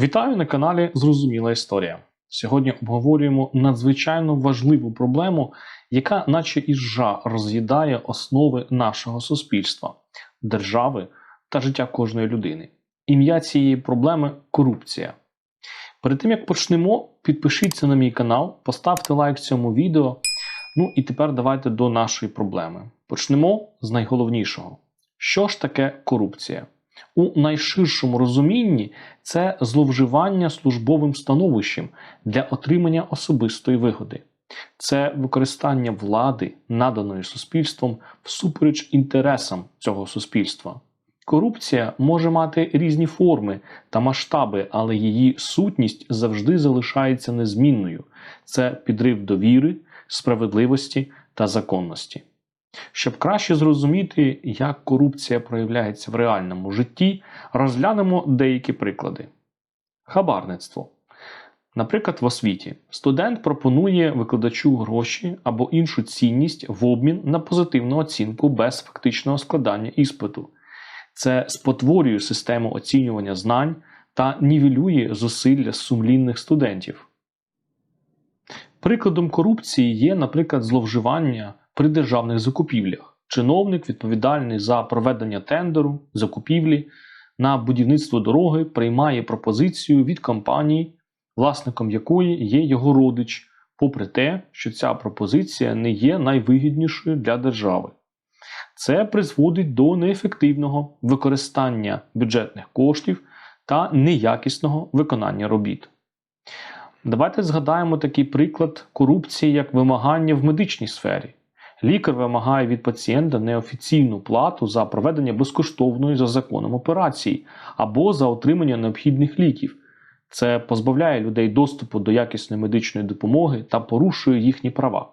Вітаю на каналі Зрозуміла Історія. Сьогодні обговорюємо надзвичайно важливу проблему, яка, наче іжжа, роз'їдає основи нашого суспільства, держави та життя кожної людини. Ім'я цієї проблеми корупція. Перед тим як почнемо, підпишіться на мій канал, поставте лайк цьому відео. Ну і тепер давайте до нашої проблеми. Почнемо з найголовнішого: що ж таке корупція? У найширшому розумінні це зловживання службовим становищем для отримання особистої вигоди, це використання влади, наданої суспільством, всупереч інтересам цього суспільства. Корупція може мати різні форми та масштаби, але її сутність завжди залишається незмінною: це підрив довіри, справедливості та законності. Щоб краще зрозуміти, як корупція проявляється в реальному житті, розглянемо деякі приклади. Хабарництво. Наприклад, в освіті студент пропонує викладачу гроші або іншу цінність в обмін на позитивну оцінку без фактичного складання іспиту. Це спотворює систему оцінювання знань та нівелює зусилля сумлінних студентів. Прикладом корупції є, наприклад, зловживання при державних закупівлях. Чиновник, відповідальний за проведення тендеру, закупівлі на будівництво дороги, приймає пропозицію від компанії, власником якої є його родич, попри те, що ця пропозиція не є найвигіднішою для держави. Це призводить до неефективного використання бюджетних коштів та неякісного виконання робіт. Давайте згадаємо такий приклад корупції як вимагання в медичній сфері. Лікар вимагає від пацієнта неофіційну плату за проведення безкоштовної за законом операції або за отримання необхідних ліків. Це позбавляє людей доступу до якісної медичної допомоги та порушує їхні права.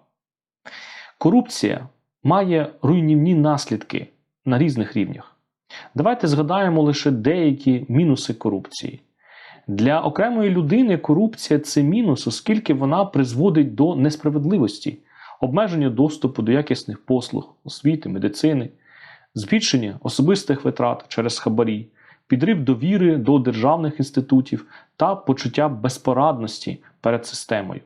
Корупція має руйнівні наслідки на різних рівнях. Давайте згадаємо лише деякі мінуси корупції. Для окремої людини корупція це мінус, оскільки вона призводить до несправедливості, обмеження доступу до якісних послуг, освіти, медицини, збільшення особистих витрат через хабарі, підрив довіри до державних інститутів та почуття безпорадності перед системою.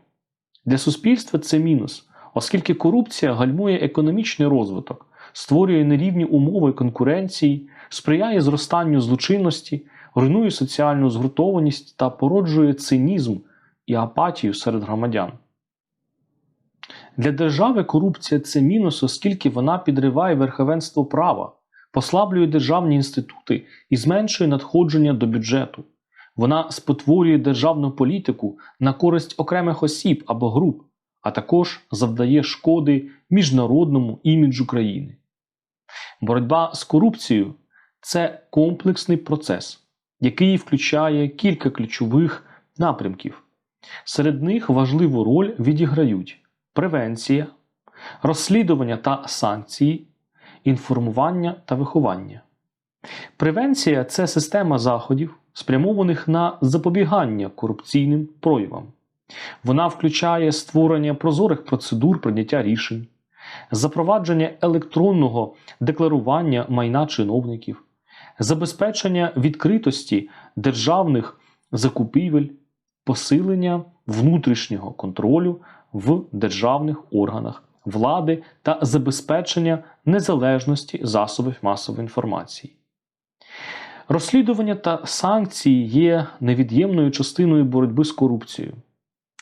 Для суспільства це мінус, оскільки корупція гальмує економічний розвиток, створює нерівні умови конкуренції, сприяє зростанню злочинності, руйнує соціальну згуртованість та породжує цинізм і апатію серед громадян. Для держави корупція це мінус, оскільки вона підриває верховенство права, послаблює державні інститути і зменшує надходження до бюджету. Вона спотворює державну політику на користь окремих осіб або груп, а також завдає шкоди міжнародному іміджу країни. Боротьба з корупцією це комплексний процес, який включає кілька ключових напрямків. Серед них важливу роль відіграють превенція, розслідування та санкції, інформування та виховання. Превенція це система заходів, спрямованих на запобігання корупційним проявам. Вона включає створення прозорих процедур прийняття рішень, запровадження електронного декларування майна чиновників, забезпечення відкритості державних закупівель, посилення внутрішнього контролю в державних органах влади та забезпечення незалежності засобів масової інформації. Розслідування та санкції є невід'ємною частиною боротьби з корупцією.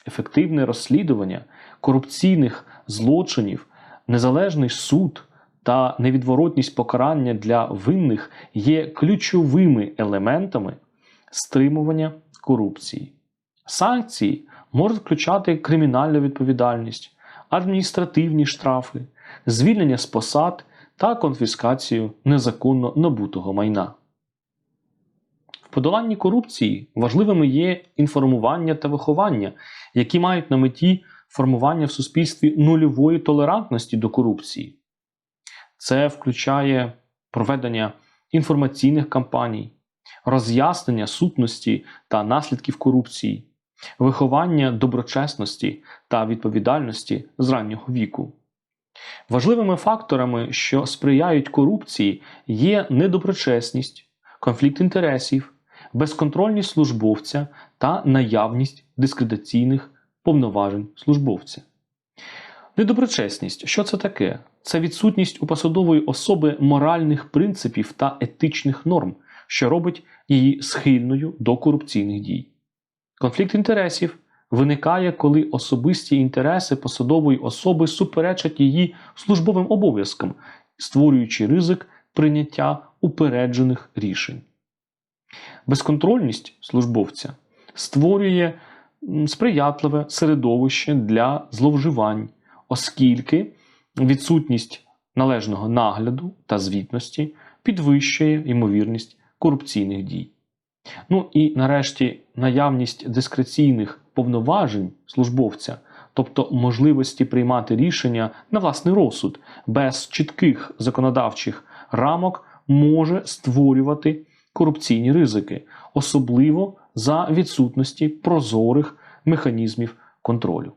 Ефективне розслідування корупційних злочинів, незалежний суд та невідворотність покарання для винних є ключовими елементами стримування корупції. Санкції можуть включати кримінальну відповідальність, адміністративні штрафи, звільнення з посад та конфіскацію незаконно набутого майна. В подоланні корупції важливими є інформування та виховання, які мають на меті формування в суспільстві нульової толерантності до корупції. Це включає проведення інформаційних кампаній, роз'яснення сутності та наслідків корупції, виховання доброчесності та відповідальності з раннього віку. Важливими факторами, що сприяють корупції, є недоброчесність, конфлікт інтересів, безконтрольність службовця та наявність дискредитаційних повноважень службовця. Недоброчесність що це таке? Це відсутність у посадової особи моральних принципів та етичних норм, що робить її схильною до корупційних дій. Конфлікт інтересів виникає, коли особисті інтереси посадової особи суперечать її службовим обов'язкам, створюючи ризик прийняття упереджених рішень. Безконтрольність службовця створює сприятливе середовище для зловживань, оскільки відсутність належного нагляду та звітності підвищує ймовірність корупційних дій. Ну і нарешті наявність дискреційних повноважень службовця, тобто можливості приймати рішення на власний розсуд без чітких законодавчих рамок, може створювати корупційні ризики, особливо за відсутності прозорих механізмів контролю.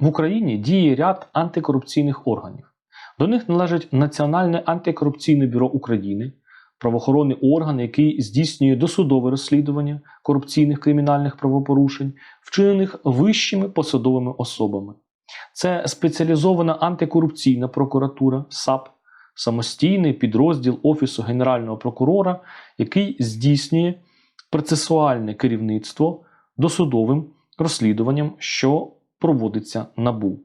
В Україні діє ряд антикорупційних органів. До них належить Національне антикорупційне бюро України, правоохоронний орган, який здійснює досудове розслідування корупційних кримінальних правопорушень, вчинених вищими посадовими особами. Це спеціалізована антикорупційна прокуратура САП, самостійний підрозділ Офісу Генерального прокурора, який здійснює процесуальне керівництво досудовим розслідуванням, що проводиться НАБУ.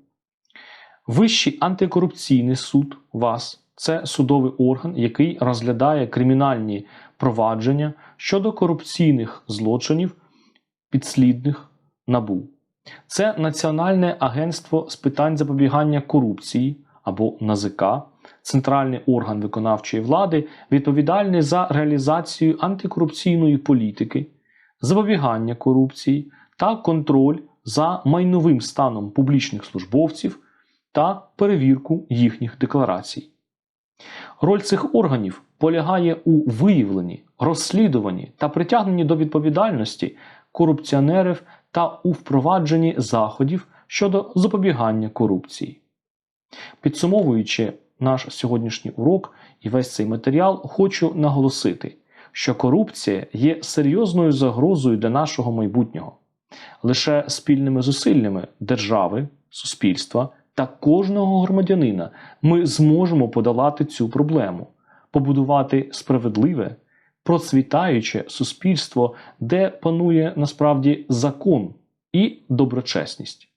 Вищий антикорупційний суд ВАС це судовий орган, який розглядає кримінальні провадження щодо корупційних злочинів, підслідних НАБУ. Це Національне агентство з питань запобігання корупції або НАЗК, центральний орган виконавчої влади, відповідальний за реалізацію антикорупційної політики, запобігання корупції та контроль за майновим станом публічних службовців та перевірку їхніх декларацій. Роль цих органів полягає у виявленні, розслідуванні та притягненні до відповідальності корупціонерів та у впровадженні заходів щодо запобігання корупції. Підсумовуючи наш сьогоднішній урок і весь цей матеріал, хочу наголосити, що корупція є серйозною загрозою для нашого майбутнього. Лише спільними зусиллями держави, суспільства та кожного громадянина ми зможемо подолати цю проблему, побудувати справедливе, процвітаюче суспільство, де панує насправді закон і доброчесність.